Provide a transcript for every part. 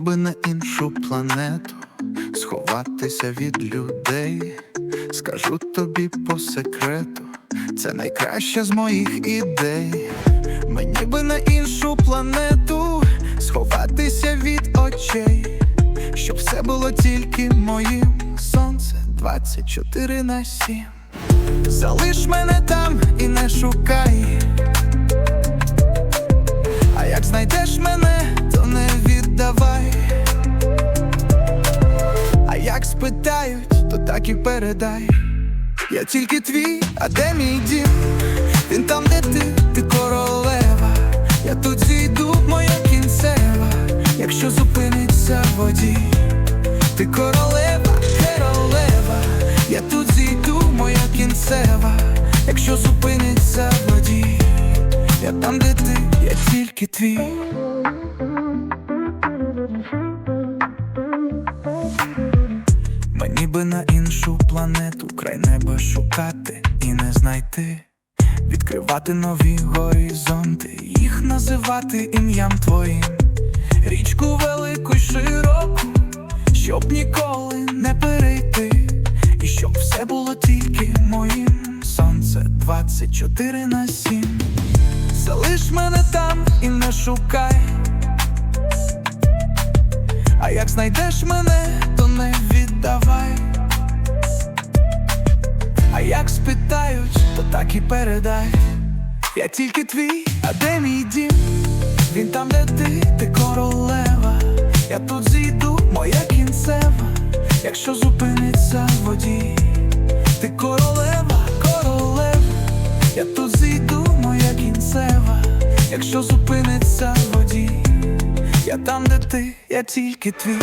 би на іншу планету, сховатися від людей, скажу тобі по секрету, це найкраща з моїх ідей. Мені би на іншу планету, сховатися від очей, щоб все було тільки моїм. Сонце 24 на 7 Залиш мене там Спитають, то так і передай. Я тільки твій, а де мій дім? Він там, де ти, ти королева. Я тут зійду, моя кінцева. Якщо зупиниться водій, ти королева, королева. Я тут зійду, моя кінцева. Якщо зупиниться водій, я там, де ти, я тільки твій. Мені би на іншу планету край неба шукати і не знайти, відкривати нові горизонти, їх називати ім'ям твоїм, річку велику й широку, щоб ніколи не перейти, і щоб все було тільки моїм. Сонце 24 на 7 Залиш мене там і не шукай. А як знайдеш мене, то не А як спитають, то так і передай. Я тільки твій, а де мій дім? Він там, де ти, ти королева. Я тут зійду, моя кінцева. Якщо зупиниться водій, ти королева, королева. Я тут зійду, моя кінцева. Якщо зупиниться водій. Я там, де ти, я тільки твій.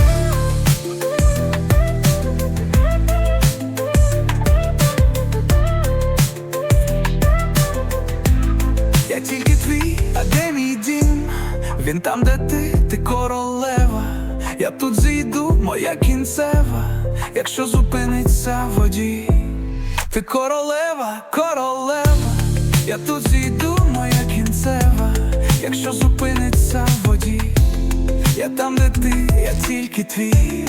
Він там, де ти, ти королева. Я тут зійду, моя кінцева. Якщо зупиниться водій, ти королева, королева. Я тут зійду, моя кінцева. Якщо зупиниться водій, я там, де ти, я тільки твій.